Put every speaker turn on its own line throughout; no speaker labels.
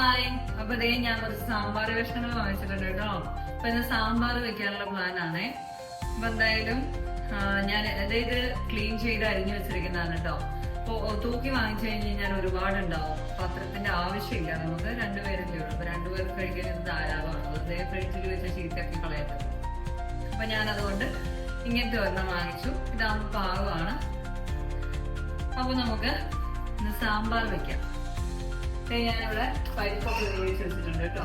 Hi അപ്പൊ ദേ ഞാൻ കുറച്ച് സാമ്പാർ കഷ്ണങ്ങൾ വാങ്ങിച്ചിട്ടുണ്ട് കേട്ടോ. അപ്പൊ ഇന്ന് സാമ്പാർ വെക്കാനുള്ള പ്ലാൻ ആണേ. അപ്പൊ എന്തായാലും ഞാൻ അതായത് ക്ലീൻ ചെയ്ത് അരിഞ്ഞു വെച്ചിരിക്കുന്നതാണ് കേട്ടോ. അപ്പൊ തൂക്കി വാങ്ങിച്ചു കഴിഞ്ഞ് കഴിഞ്ഞാൽ ഒരുപാട് ഉണ്ടാവും പത്രത്തിന്റെ ആവശ്യമില്ല. നമുക്ക് രണ്ടുപേരല്ലേ ഉള്ളൂ. അപ്പൊ രണ്ടുപേർക്ക് കഴിക്കാൻ ഇത് ധാരാളമാണ് വെറുതെ ഫ്രിഡ്ജിൽ വെച്ച ചീത്തയൊക്കെ കളയത്തത് അപ്പൊ ഞാൻ അതുകൊണ്ട് ഇങ്ങനത്തെ ഒരെണ്ണം വാങ്ങിച്ചു. ഇതാകുമ്പോൾ പാകമാണ്. അപ്പൊ നമുക്ക് സാമ്പാർ വെക്കാം. ഞാനിവിടെ പരിപ്പൊക്കെ വേവിച്ച് വെച്ചിട്ടുണ്ട് കേട്ടോ.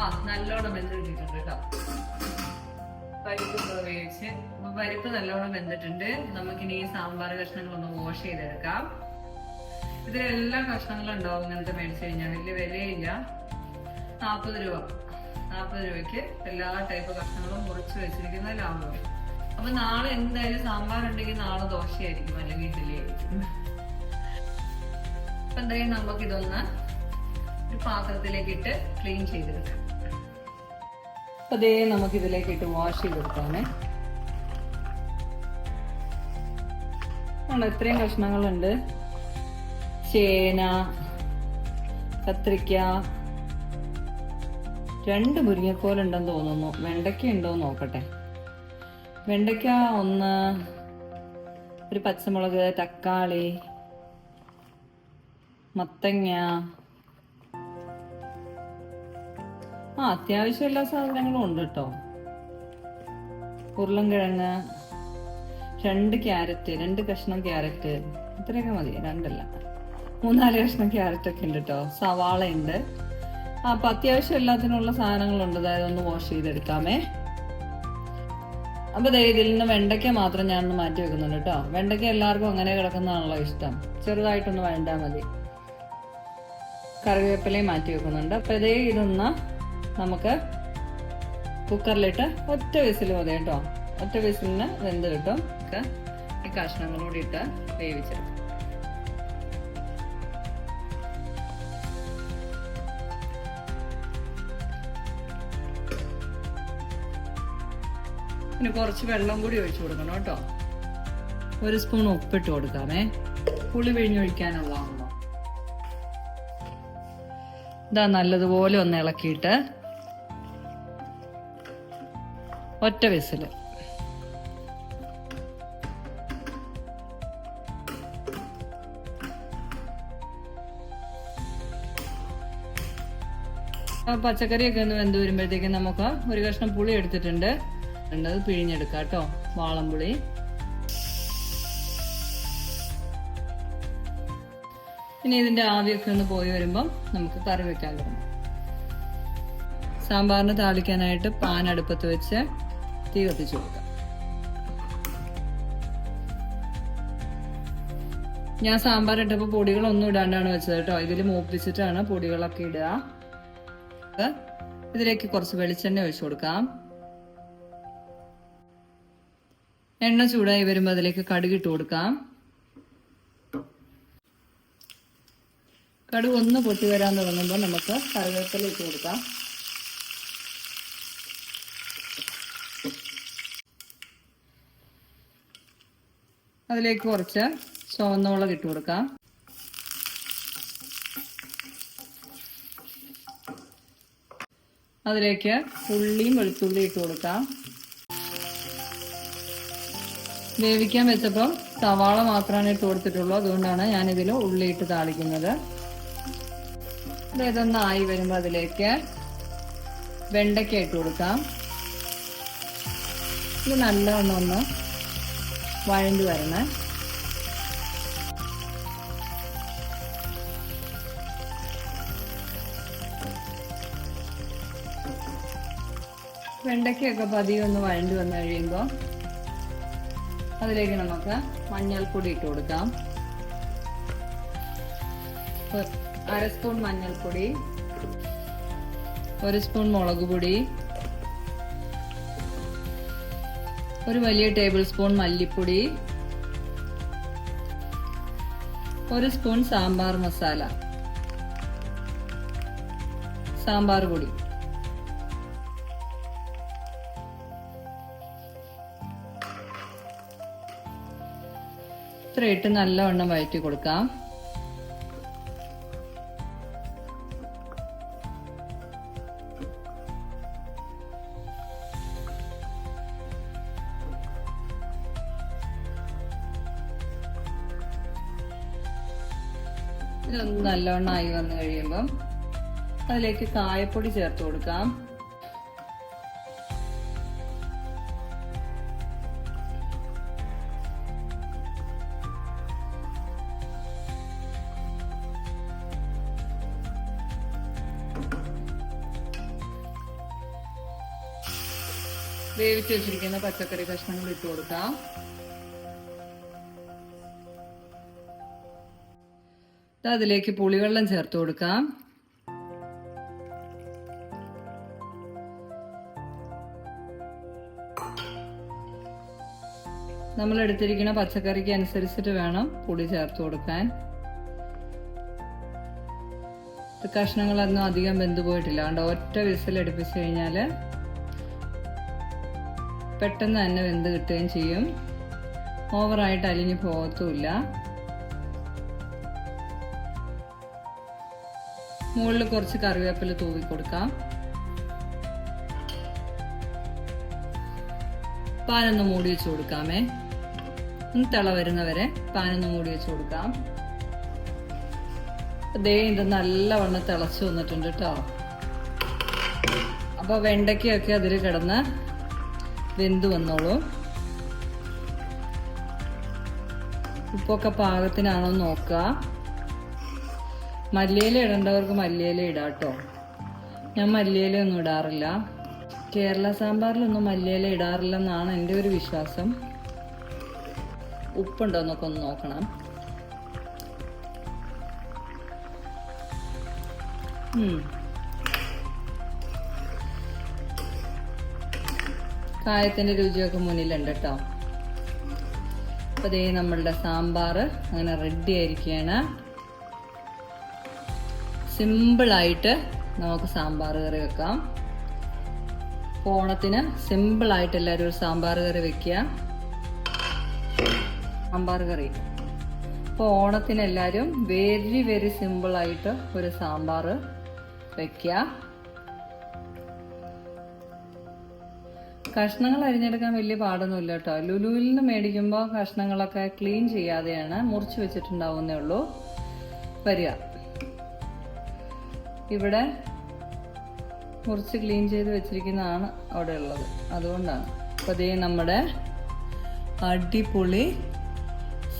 ആ നല്ലോണം വെന്ത് കിട്ടിയിട്ടുണ്ട് കേട്ടോ. പരിപ്പ് വേവിച്ച്. പരിപ്പ് നല്ലോണം വെന്തിട്ടുണ്ട്. നമുക്കിനി ഈ സാമ്പാർ കഷ്ണങ്ങളൊന്ന് വാഷ് ചെയ്തെടുക്കാം. ഇതിലെല്ലാം കഷ്ണങ്ങളും ഉണ്ടാവും ഇങ്ങനത്തെ മേടിച്ചു കഴിഞ്ഞാൽ. വലിയ വിലയില്ല. നാൽപ്പത് രൂപ. നാൽപ്പത് രൂപയ്ക്ക് എല്ലാ ടൈപ്പ് കഷ്ണങ്ങളും മുറിച്ച് വെച്ചിരിക്കുന്ന ലാഭം അപ്പൊ നാളെ എന്തായാലും സാമ്പാർ ഉണ്ടെങ്കിൽ നാളെ ദോശയായിരിക്കും അല്ലെങ്കിൽ ഇഡ്ഡലി ആയിരിക്കും അപ്പൊ എന്തായാലും നമുക്ക് ഇതൊന്ന് ഒരു പാത്രത്തിലേക്ക് ഇട്ട് ക്ലീൻ ചെയ്തെടുക്കാം. അപ്പൊ അതേ നമുക്ക് ഇതിലേക്ക് ഇട്ട് വാഷ് ചെയ്തെടുക്കാമേ ഇത്രയും കഷ്ണങ്ങളുണ്ട്. ചേന കത്രിക്ക രണ്ട് മുരിങ്ങക്കോലുണ്ടെന്ന് തോന്നുന്നു. വെണ്ടയ്ക്ക ഉണ്ടോ നോക്കട്ടെ. വെണ്ടയ്ക്ക ഒന്ന് ഒരു പച്ചമുളക് തക്കാളി മത്തങ്ങ. ആ അത്യാവശ്യം എല്ലാ സാധനങ്ങളും ഉണ്ട് കേട്ടോ ഉരുളൻകിഴങ്ങ് രണ്ട് ക്യാരറ്റ് രണ്ട് കഷ്ണം ക്യാരറ്റ്. ഇത്രയൊക്കെ മതി രണ്ടല്ല. മൂന്നാൽ കഷ്ണം ക്യാരറ്റ് ഒക്കെ ഉണ്ട് കേട്ടോ സവാള ഉണ്ട്. അപ്പൊ അത്യാവശ്യം എല്ലാത്തിനുള്ള സാധനങ്ങളുണ്ട്. അതായത് ഒന്ന് വാഷ് ചെയ്തെടുക്കാമേ. അപ്പൊ ഇതിൽ നിന്ന് വെണ്ടയ്ക്ക മാത്രം ഞാനൊന്ന് മാറ്റി വെക്കുന്നുണ്ട് കേട്ടോ വെണ്ടയ്ക്ക എല്ലാവർക്കും അങ്ങനെ കിടക്കുന്നതാണല്ലോ ഇഷ്ടം. ചെറുതായിട്ടൊന്ന് വേണ്ട മതി. കറിവേപ്പിലയും മാറ്റി വെക്കുന്നുണ്ട്. അപ്പൊ ഇതേ ഇതൊന്ന് നമുക്ക് കുക്കറിലിട്ട് ഒറ്റ വിസിൽ മതി കേട്ടോ. ഒറ്റ വിസിലിന് വെന്ത് കിട്ടും. ഈ ഈ കഷ്ണങ്ങളൂടി ഇട്ട് വേവിച്ചെടുക്കും. പിന്നെ കുറച്ച് വെള്ളം കൂടി ഒഴിച്ചു കൊടുക്കണം കേട്ടോ. ഒരു സ്പൂൺ ഉപ്പിട്ട് കൊടുക്കാമേ. പുളി പിഴിഞ്ഞൊഴിക്കാനുള്ളതാണല്ലോ ഇതാ നല്ലതുപോലെ ഒന്ന് ഇളക്കിയിട്ട് ഒറ്റ വിസിൽ. ആ പച്ചക്കറിയൊക്കെ ഒന്ന് വെന്ത് വരുമ്പോഴത്തേക്കും നമുക്ക് ഒരു കഷ്ണം പുളി എടുത്തിട്ടുണ്ട്. അത് പിഴിഞ്ഞെടുക്കാം കേട്ടോ. വാളംപുളി. ഇനി ഇതിന്റെ ആവിയൊക്കെ ഒന്ന് പോയി വരുമ്പം നമുക്ക് കറി വെക്കാൻ തുടങ്ങാം. സാമ്പാറിന് താളിക്കാനായിട്ട് പാൻ അടുപ്പത്ത് വെച്ച് തീ കത്തിച്ചു കൊടുക്കാം. ഞാൻ സാമ്പാർ ഇട്ടപ്പോൾ പൊടികളൊന്നും ഇടാണ്ടാണ് വെച്ചത് കേട്ടോ. ഇതിൽ മൂപ്പിച്ചിട്ടാണ് പൊടികളൊക്കെ ഇടുക. ഇതിലേക്ക് കുറച്ച് വെളിച്ചെണ്ണ ഒഴിച്ചു കൊടുക്കാം. എണ്ണ ചൂടായി വരുമ്പോൾ അതിലേക്ക് കടുകിട്ട് കൊടുക്കാം. കടുക് ഒന്ന് പൊട്ടി വരാൻ തുടങ്ങുമ്പോൾ നമുക്ക് കറിവേപ്പില ഇട്ട് കൊടുക്കാം. അതിലേക്ക് കുറച്ച് ചുവന്നോളം ഇട്ട് കൊടുക്കാം. അതിലേക്ക് ഉള്ളിയും വെളുത്തുള്ളിയും ഇട്ട് കൊടുക്കാം. വേവിക്കാൻ വെച്ചപ്പോൾ സവാള മാത്രമാണ് ഇട്ട് കൊടുത്തിട്ടുള്ളൂ. അതുകൊണ്ടാണ് ഞാനിതിൽ ഉള്ളി ഇട്ട് താളിക്കുന്നത്. ഇത് ഇതൊന്ന് ആയി വരുമ്പോൾ അതിലേക്ക് വെണ്ടയ്ക്ക ഇട്ട് കൊടുക്കാം. ഇത് നല്ലവണ്ണം ഒന്ന് വഴണ്ടി വരണേ. വെണ്ടയ്ക്കൊക്കെ പതിയെ ഒന്ന് വഴണ്ടി വന്നു കഴിയുമ്പോൾ അതിലേക്ക് നമുക്ക് മഞ്ഞൾപ്പൊടി ഇട്ട് കൊടുക്കാം. അര സ്പൂൺ മഞ്ഞൾപ്പൊടി ഒരു സ്പൂൺ മുളക് പൊടി ഒരു വലിയ ടേബിൾ സ്പൂൺ മല്ലിപ്പൊടി ഒരു സ്പൂൺ സാമ്പാർ മസാല സാമ്പാർ പൊടി. ഇത്ര ഇട്ട് നല്ലവണ്ണം വഴറ്റി കൊടുക്കാം. ഇതൊന്ന് ആയി വന്നു കഴിയുമ്പം അതിലേക്ക് കായപ്പൊടി ചേർത്ത് കൊടുക്കാം. വേവിച്ച് വെച്ചിരിക്കുന്ന പച്ചക്കറി കഷ്ണങ്ങൾ ഇട്ട് കൊടുക്കാം. അതിലേക്ക് പുളിവെള്ളം ചേർത്ത് കൊടുക്കാം. നമ്മൾ എടുത്തിരിക്കുന്ന പച്ചക്കറിക്ക് അനുസരിച്ചിട്ട് വേണം പുളി ചേർത്ത് കൊടുക്കാൻ. കഷ്ണങ്ങളൊന്നും അധികം വെന്തു പോയിട്ടില്ല. അതുകൊണ്ട് ഒറ്റ വിസിൽ അടുപ്പിച്ച് കഴിഞ്ഞാൽ പെട്ടെന്ന് തന്നെ വെന്ത് കിട്ടുകയും ചെയ്യും. ഓവറായിട്ട് അലിഞ്ഞു പോകത്തുമില്ല. മുകളിൽ കുറച്ച് കറിവേപ്പില തൂവി കൊടുക്കാം. പാനൊന്ന് മൂടി വെച്ച് കൊടുക്കാമേ. ഒന്ന് തിള വരുന്നവരെ പാനൊന്ന് മൂടി വെച്ച് കൊടുക്കാം. ദേ ഇത് നല്ലവണ്ണം തിളച്ചു വന്നിട്ടുണ്ട് കേട്ടോ അപ്പൊ വെണ്ടയ്ക്കൊക്കെ അതിൽ കിടന്ന് വെന്ത് വന്നോളൂ. ഉപ്പൊക്കെ പാകത്തിനാണോ നോക്കുക. മല്ലിയില ഇടേണ്ടവർക്ക് മല്ലിയില ഇടാം കേട്ടോ ഞാൻ മല്ലിയില ഒന്നും ഇടാറില്ല. കേരള സാമ്പാറിലൊന്നും മല്ലിയില ഇടാറില്ലെന്നാണ് എന്റെ ഒരു വിശ്വാസം. ഉപ്പുണ്ടോ എന്നൊക്കെ ഒന്ന് നോക്കണം. കായത്തിന്റെ രുചിയൊക്കെ മുന്നിലുണ്ട് കേട്ടോ അപ്പൊ ദേ നമ്മളുടെ സാമ്പാർ അങ്ങനെ റെഡി ആയിരിക്കുകയാണ്. സിമ്പിളായിട്ട് നമുക്ക് സാമ്പാർ കറി വെക്കാം. ഓണത്തിന് സിമ്പിളായിട്ട് എല്ലാവരും ഒരു സാമ്പാർ കറി വെക്കുക. സാമ്പാർ കറി. അപ്പോൾ ഓണത്തിന് എല്ലാവരും വെരി വെരി സിമ്പിളായിട്ട് ഒരു സാമ്പാർ വെക്കുക. കഷ്ണങ്ങൾ അരിഞ്ഞെടുക്കാൻ വലിയ പാടൊന്നുമില്ല കേട്ടോ. ലുലുവിൽ നിന്ന് മേടിക്കുമ്പോൾ കഷ്ണങ്ങളൊക്കെ ക്ലീൻ ചെയ്യാതെയാണ് മുറിച്ച് വെച്ചിട്ടുണ്ടാവുന്നേ ഉള്ളൂ. വരിക. ഇവിടെ മുറിച്ച് ക്ലീൻ ചെയ്ത് വെച്ചിരിക്കുന്നതാണ് അവിടെ ഉള്ളത് അതുകൊണ്ടാണ്. അപ്പോൾ അതേ നമ്മുടെ അടിപൊളി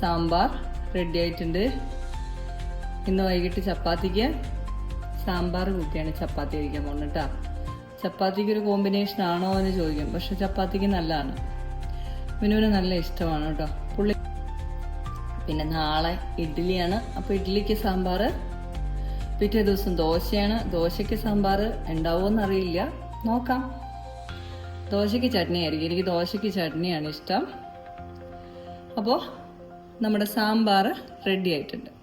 സാമ്പാർ റെഡി ആയിട്ടുണ്ട്. ഇന്ന് വൈകിട്ട് ചപ്പാത്തിക്ക് സാമ്പാർ കൂട്ടിയാണ് ചപ്പാത്തി കഴിക്കാൻ പോകുന്നത് കേട്ടോ ചപ്പാത്തിക്ക് ഒരു കോമ്പിനേഷൻ ആണോ എന്ന് ചോദിക്കും. പക്ഷെ ചപ്പാത്തിക്ക് നല്ലതാണ്. മിനുവിന് നല്ല ഇഷ്ടമാണ് കേട്ടോ പുള്ളി പിന്നെ നാളെ ഇഡ്ഡലിയാണ്. അപ്പോൾ ഇഡ്ഡലിക്ക് സാമ്പാർ പിറ്റേ ദിവസം ദോശയാണ്. ദോശയ്ക്ക് സാമ്പാർ ഉണ്ടാവുമെന്ന് അറിയില്ല നോക്കാം. ദോശയ്ക്ക് ചട്നി ആയിരിക്കും. എനിക്ക് ദോശയ്ക്ക് ചട്നിയാണ് ഇഷ്ടം. അപ്പോൾ നമ്മുടെ സാമ്പാർ റെഡി ആയിട്ടുണ്ട്.